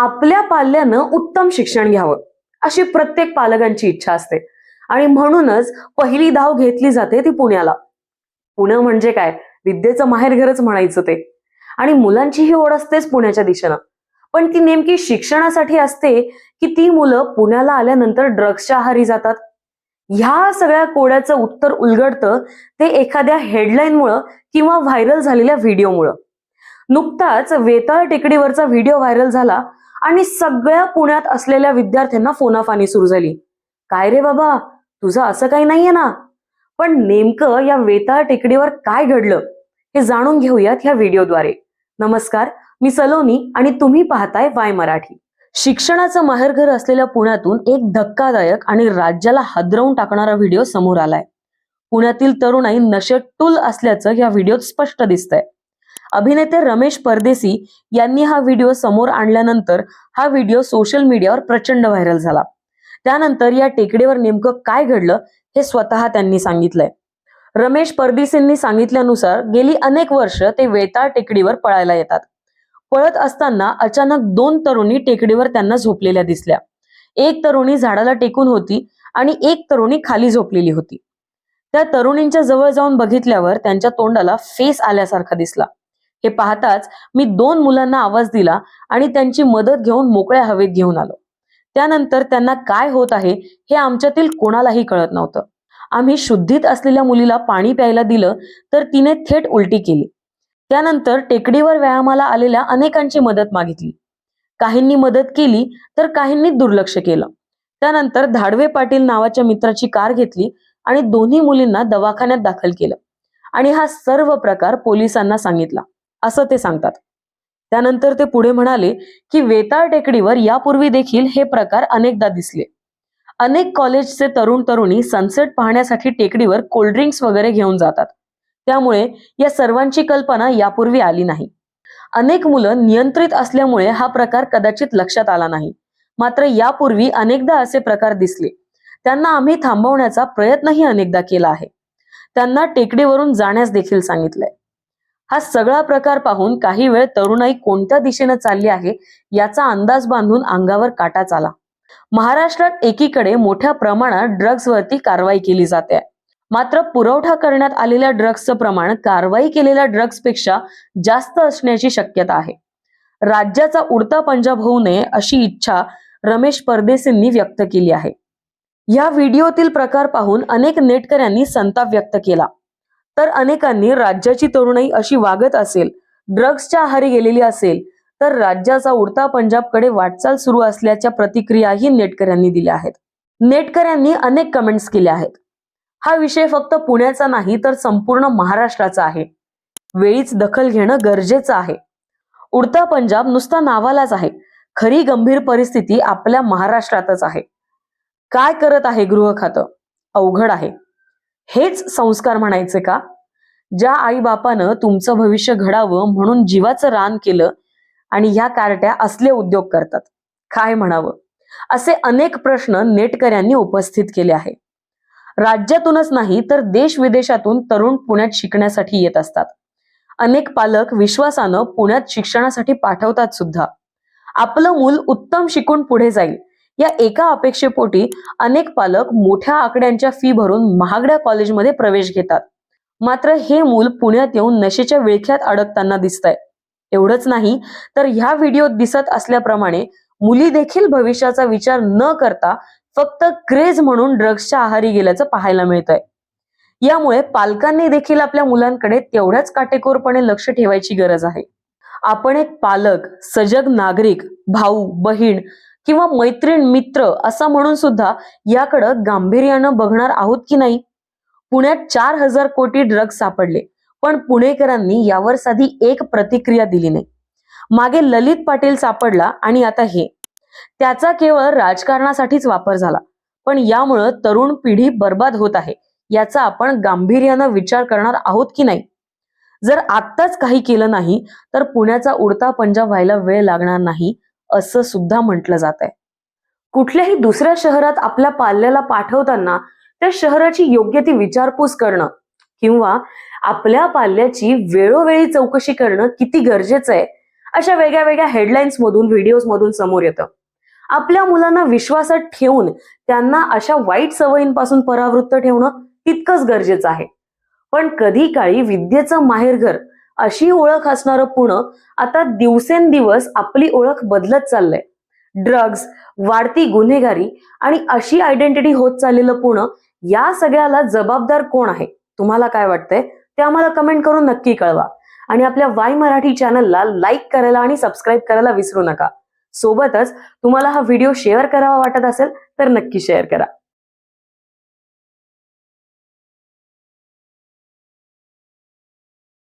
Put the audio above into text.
आपल्या पाल्यानं उत्तम शिक्षण घ्यावं अशी प्रत्येक पालकांची इच्छा असते. आणि म्हणूनच पहिली धाव घेतली जाते ती पुण्याला. पुणे म्हणजे काय? विद्येचं माहेरघरच म्हणायचं ते. आणि मुलांची ही ओढ असतेच पुण्याच्या दिशेनं. पण ती नेमकी शिक्षणासाठी असते की ती मुलं पुण्याला आल्यानंतर ड्रग्सच्या आहारी जातात? ह्या सगळ्या कोड्याचं उत्तर उलगडतं ते एखाद्या हेडलाईनमुळं किंवा व्हायरल झालेल्या व्हिडिओमुळं. नुकताच वेताळ टेकडीवरचा व्हिडिओ व्हायरल झाला आणि सगळ्या पुण्यात असलेल्या विद्यार्थ्यांना फोनाफानी सुरू झाली. काय रे बाबा? तुझं असं काही नाहीये ना? पण नेमकं या वेताळ टेकडीवर काय घडलं हे जाणून घेऊयात ह्या व्हिडिओद्वारे. नमस्कार मी सलोनी आणि तुम्ही पाहताय वाय मराठी. शिक्षणाचं माहेरघर असलेल्या पुण्यातून एक धक्कादायक आणि राज्याला हादरवून टाकणारा व्हिडिओ समोर आलाय. पुण्यातील तरुणाई नशेतूल असल्याचं या व्हिडिओत स्पष्ट दिसतंय. अभिनेते रमेश परदेसी यांनी हा व्हिडिओ समोर आणल्यानंतर हा व्हिडिओ सोशल मीडियावर प्रचंड व्हायरल झाला. त्यानंतर या टेकडीवर नेमकं काय घडलं हे स्वतः त्यांनी सांगितलंय. रमेश परदेसींनी सांगितल्यानुसार गेली अनेक वर्ष ते वेताळ टेकडीवर पळायला येतात. पळत असताना अचानक दोन तरुणी टेकडीवर त्यांना झोपलेल्या दिसल्या. एक तरुणी झाडाला टेकून होती आणि एक तरुणी खाली झोपलेली होती. त्या तरुणींच्या जवळ जाऊन बघितल्यावर त्यांच्या तोंडाला फेस आल्यासारखा दिसला. हे पाहताच मी दोन मुलांना आवाज दिला आणि त्यांची मदत घेऊन मोकळ्या हवेत घेऊन आलो. त्यानंतर त्यांना काय होत आहे हे आमच्यातील कोणालाही कळत नव्हतं. आम्ही शुद्धीत असलेल्या मुलीला पाणी प्यायला दिलं तर तिने थेट उलटी केली. त्यानंतर टेकडीवर व्यायामाला आलेल्या अनेकांची मदत मागितली. काहींनी मदत केली तर काहींनी दुर्लक्ष केलं. त्यानंतर धाडवे पाटील नावाच्या मित्राची कार घेतली आणि दोन्ही मुलींना दवाखान्यात दाखल केलं. आणि हा सर्व प्रकार पोलिसांना सांगितला. असं ते सांगतात. त्यानंतर ते पुढे म्हणाले की वेताळ टेकडीवर यापूर्वी देखील हे प्रकार अनेकदा दिसले. अनेक कॉलेजचे तरुण तरुणी सनसेट पाहण्यासाठी टेकडीवर कोल्ड्रिंक्स वगैरे घेऊन जातात. त्यामुळे या सर्वांची कल्पना यापूर्वी आली नाही. अनेक मुलं नियंत्रित असल्यामुळे हा प्रकार कदाचित लक्षात आला नाही. मात्र यापूर्वी अनेकदा असे प्रकार दिसले. त्यांना आम्ही थांबवण्याचा प्रयत्नही अनेकदा केला आहे. त्यांना टेकडीवरून जाण्यास देखील सांगितलंय. हा सगळा प्रकार पाहून काही वेळ तरुणाई कोणत्या दिशेनं चालली आहे याचा अंदाज बांधून अंगावर काटाच आला. महाराष्ट्रात एकीकडे मोठ्या प्रमाणात ड्रग्जवरती कारवाई केली जाते. मात्र पुरवठा करण्यात आलेल्या ड्रग्जचं प्रमाण कारवाई केलेल्या ड्रग्जपेक्षा जास्त असण्याची शक्यता आहे. राज्याचा उडता पंजाब होऊ नये अशी इच्छा रमेश परदेसींनी व्यक्त केली आहे. या व्हिडिओतील प्रकार पाहून अनेक नेटकऱ्यांनी संताप व्यक्त केला. तर अनेकांनी राज्याची तरुणाई अशी वागत असेल ड्रग्सच्या आहारी गेलेली असेल तर राज्याचा उडता पंजाबकडे वाटचाल सुरू असल्याच्या प्रतिक्रियाही नेटकऱ्यांनी दिल्या आहेत. नेटकऱ्यांनी अनेक कमेंट्स केल्या आहेत. हा विषय फक्त पुण्याचा नाही तर संपूर्ण महाराष्ट्राचा आहे. वेळीच दखल घेणं गरजेचं आहे. उडता पंजाब नुसता नावालाच आहे. खरी गंभीर परिस्थिती आपल्या महाराष्ट्रातच आहे. काय करत आहे गृह खातं अवघड आहे. हेच संस्कार म्हणायचे का? ज्या आई बापानं तुमचं भविष्य घडावं म्हणून जीवाचं रान केलं आणि ह्या कार्ट्या असले उद्योग करतात. काय म्हणावं? असे अनेक प्रश्न नेटकऱ्यांनी उपस्थित केले आहे. राज्यातूनच नाही तर देश विदेशातून तरुण पुण्यात शिकण्यासाठी येत असतात. अनेक पालक विश्वासानं पुण्यात शिक्षणासाठी पाठवतात सुद्धा. आपलं मूल उत्तम शिकून पुढे जाईल या एका अपेक्षेपोटी अनेक पालक मोठ्या आकड्यांच्या फी भरून महागड्या कॉलेजमध्ये प्रवेश घेतात. मात्र हे मूल पुण्यात येऊन नशेच्या विळख्यात अडकताना दिसतंय. एवढंच नाही तर ह्या व्हिडिओत दिसत असल्याप्रमाणे मुली देखील भविष्याचा विचार न करता फक्त क्रेज म्हणून ड्रग्सच्या आहारी गेल्याचं पाहायला मिळतंय. यामुळे पालकांनी देखील आपल्या मुलांकडे तेवढ्याच काटेकोरपणे लक्ष ठेवायची गरज आहे. आपण एक पालक सजग नागरिक भाऊ बहीण किंवा मैत्रीण मित्र असं म्हणून सुद्धा याकडं गांभीर्यानं बघणार आहोत की नाही? पुण्यात चार हजार कोटी ड्रग्ज सापडले पण पुणेकरांनी यावर साधी एक प्रतिक्रिया दिली नाही. मागे ललित पाटील सापडला आणि आता हे. त्याचा केवळ राजकारणासाठीच वापर झाला पण यामुळं तरुण पिढी बर्बाद होत आहे याचा आपण गांभीर्यानं विचार करणार आहोत की नाही? जर आत्ताच काही केलं नाही तर पुण्याचा उडता पंजाब व्हायला वेळ लागणार नाही असं सुद्धा म्हटलं जात आहे कुठल्याही दुसऱ्या शहरात आपल्या पाल्याला पाठवताना त्या शहराची योग्य ती विचारपूस करणं किंवा आपल्या पाल्याची वेळोवेळी चौकशी करणं किती गरजेचं आहे अशा वेगळ्या वेगळ्या हेडलाईन्स मधून व्हिडिओज मधून समोर येतं. आपल्या मुलांना विश्वासात ठेवून त्यांना अशा वाईट सवयींपासून परावृत्त ठेवणं तितकंच गरजेचं आहे. पण कधी काळी विद्येचं माहेरघर अशी ओळख असणारं पुणं आता दिवसेंदिवस आपली ओळख बदलत चाललंय. ड्रग्ज वाढती गुन्हेगारी आणि अशी आयडेंटिटी होत चाललेलं पुणं या सगळ्याला जबाबदार कोण आहे? तुम्हाला काय वाटतंय? ते आम्हाला कमेंट करून नक्की कळवा. आणि आपल्या वाय मराठी चॅनलला लाईक करायला आणि सबस्क्राईब करायला विसरू नका. सोबतच तुम्हाला हा व्हिडिओ शेअर करावा वाटत असेल तर नक्की शेअर करा.